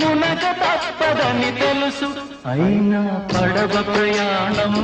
మునక తప్పదని తెలుసు. అయినా పడవ ప్రయాణం